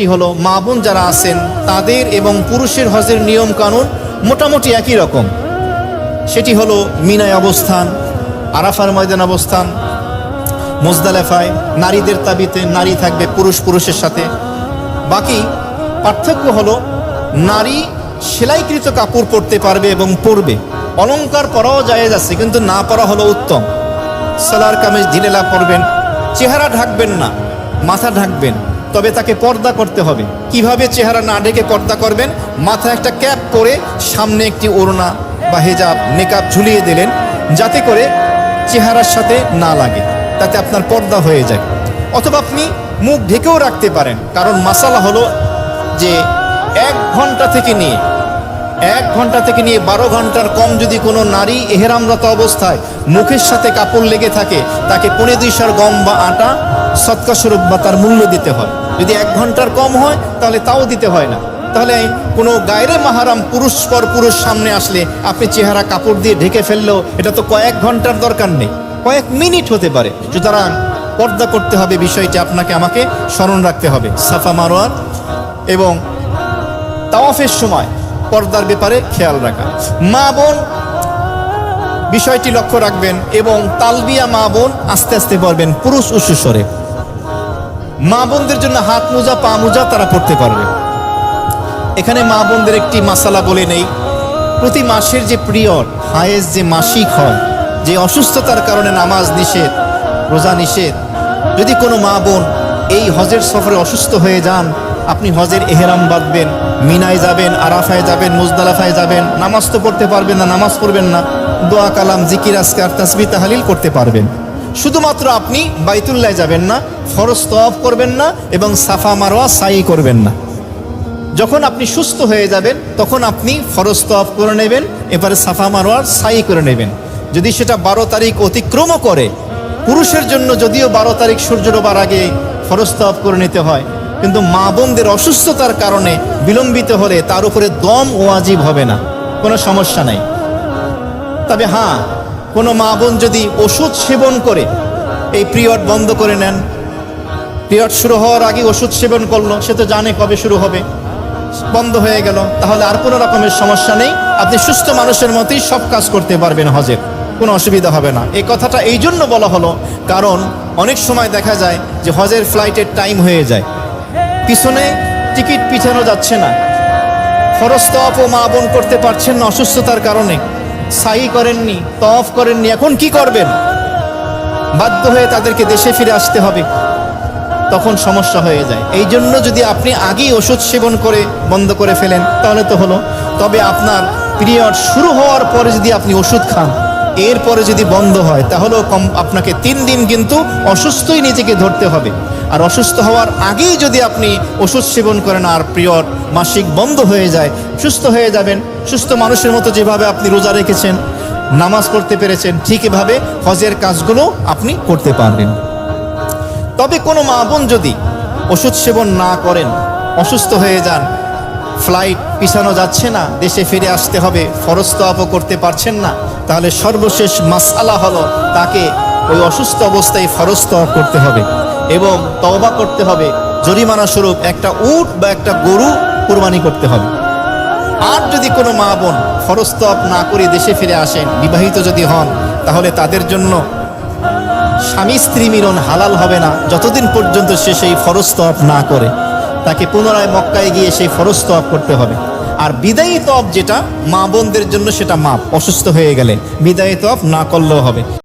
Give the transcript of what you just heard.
সেটি হলো, মা বোন যারা আছেন, তাদের এবং পুরুষের হজের নিয়ম কানুন মোটামুটি একই রকম। সেটি হলো, মিনায় অবস্থান, আরাফার ময়দান অবস্থান, মোজদালেফায় নারীদের তাবিতে নারী থাকবে পুরুষ পুরুষের সাথে। বাকি পার্থক্য হলো, নারী সেলাইকৃত কাপড় পরতে পারবে এবং পরবে। অলংকার পরাও যায় আছে, কিন্তু না পরা হলো উত্তম। সালার কামিজ ঢিলেলা পরবেন, চেহারা ঢাকবেন না, মাথা ঢাকবেন। তবে তাকে পর্দা করতে হবে। কীভাবে চেহারা না ঢেকে পর্দা করবেন? মাথায় একটা ক্যাপ পরে সামনে একটি ওড়না বা হেজাব মেকআপ ঝুলিয়ে দিলেন যাতে করে চেহারার সাথে না লাগে, তাতে আপনার পর্দা হয়ে যায়। অথবা আপনি মুখ ঢেকেও রাখতে পারেন, কারণ মাসালা হলো যে এক ঘণ্টা থেকে নিয়ে এক ঘণ্টা থেকে নিয়ে বারো ঘণ্টার কম যদি কোনো নারী এহেরামরত অবস্থায় মুখের সাথে কাপড় লেগে থাকে, তাকে পনে দুইশার গম বা আটা, সৎকা স্বরূপ বা তার মূল্য দিতে হয়। যদি এক ঘণ্টার কম হয়, তাহলে তাও দিতে হয় না। তাহলে কোনো গায়রে মাহারাম পুরুষ পর পুরুষ সামনে আসলে আপনি চেহারা কাপড় দিয়ে ঢেকে ফেললেও এটা তো কয়েক ঘণ্টার দরকার নেই। কয়েক মিনিট হতে পারে। সুতরাং পর্দা করতে হবে বিষয়টি আপনাকে আমাকে স্মরণ রাখতে হবে। সাফা মারোয়ার এবং তাওয়াফের সময় পর্দার ব্যাপারে খেয়াল রাখা। মা বোন, বিষয়টি লক্ষ্য রাখবেন এবং তালবিয়া মা বোন আস্তে আস্তে পড়বেন পুরুষ উচ্চস্বরে মা বোনদের জন্য হাত মোজা, পা মোজা তারা পড়তে পারবে। এখানে মা বোনদের একটি মাসালা বলে নেই। প্রতি মাসের যে পিরিয়ড, হায়েস যে মাসিক হয়, যে অসুস্থতার কারণে নামাজ নিষেধ, রোজা নিষেধ, যদি কোনো মা বোন এই হজের সফরে অসুস্থ হয়ে যান, আপনি হজের এহেরাম বাঁধবেন। মিনায় যাবেন, আরাফায় যাবেন, মুজদালাফায় যাবেন, নামাজ তো পড়তে পারবেন না, নামাজ পড়বেন না। দোয়া, কালাম, জিকির আসকার তাসবি তাহালিল করতে পারবেন। শুধুমাত্র আপনি বাইতুল্লায় যাবেন না, ফরজ তওয়াফ করবেন না এবং সাফা মারোয়া সাই করবেন না। যখন আপনি সুস্থ হয়ে যাবেন, তখন আপনি ফরজ তওয়াফ করে নেবেন, এবারে সাফা মারোয়ার সাই করে নেবেন। যদি সেটা বারো তারিখ অতিক্রমও করে, পুরুষের জন্য যদিও বারো তারিখ সূর্য ডোবার আগে ফরজ তওয়াফ করে নিতে হয় কিন্তু মা বোনদের অসুস্থতার কারণে বিলম্বিত হলে তার উপরে দম ওয়াজিব হবে না। কোনো সমস্যা নাই। তবে হ্যাঁ কোনো মা বোন যদি ওষুধ সেবন করে, এই পিরিয়ড বন্ধ করে নেন। পিরিয়ড শুরু হওয়ার আগে ওষুধ সেবন করল, সে তো জানে কবে শুরু হবে। বন্ধ হয়ে গেল, তাহলে আর কোনো রকমের সমস্যা নেই। আপনি সুস্থ মানুষের মতোই সব কাজ করতে পারবেন হজের, কোনো অসুবিধা হবে না। এই কথাটা এই জন্য বলা হলো, কারণ অনেক সময় দেখা যায় যে হজের ফ্লাইটের টাইম হয়ে যায়। পিছনে টিকিট পিছানো যাচ্ছে না। ফরজ তফ ও মা বোন করতে পারছেন না অসুস্থতার কারণে। সাই করেননি, তফ করেননি, এখন কি করবেন? বাধ্য হয়ে তাদেরকে দেশে ফিরে আসতে হবে। তখন সমস্যা হয়ে যায়। এই জন্য যদি আপনি আগেই ওষুধ সেবন করে বন্ধ করে ফেলেন, তাহলে তো হলো। তবে আপনার পিরিয়ড শুরু হওয়ার পরে যদি আপনি ওষুধ খান এরপরে যদি বন্ধ হয়, তাহলেও কম, আপনাকে তিন দিন কিন্তু অসুস্থই নিজেকে ধরতে হবে। আর অসুস্থ হওয়ার আগেই যদি আপনি ওষুধ সেবন করেন আর পিরিয়ড মাসিক বন্ধ হয়ে যায়, সুস্থ হয়ে যাবেন। সুস্থ মানুষের মতো যেভাবে আপনি রোজা রেখেছেন, নামাজ পড়তে পেরেছেন, ঠিক এভাবে হজের কাজগুলো আপনি করতে পারবেন। তবে কোনো মা বোন যদি ওষুধ সেবন না করেন, অসুস্থ হয়ে যান ফ্লাইট পিছানো যাচ্ছে না, দেশে ফিরে আসতে হবে, ফরজ তওয়াফও করতে পারছেন না। তাহলে সর্বশেষ মাসালা হলো তাকে ওই অসুস্থ অবস্থায় তওয়াফ করতে হবে এবং তওবা করতে হবে। জরিমানা স্বরূপ একটা উট বা একটা গরু কোরবানি করতে হবে। আর যদি কোনো মা বোন তওয়াফ না করে দেশে ফিরে আসেন, বিবাহিত যদি হন, তাহলে তাদের জন্য স্বামী স্ত্রী মিলন হালাল হবে না, যতদিন পর্যন্ত সে সেই তওয়াফ না করে। তাকে পুনরায় মক্কায় গিয়ে সেই ফরজ তোয়াব করতে হবে। আর বিদায়ী তপ যেটা, মা বোনদের জন্য সেটা মাপ। অসুস্থ হয়ে গেলে বিদায়ী তফ না করলেও হবে।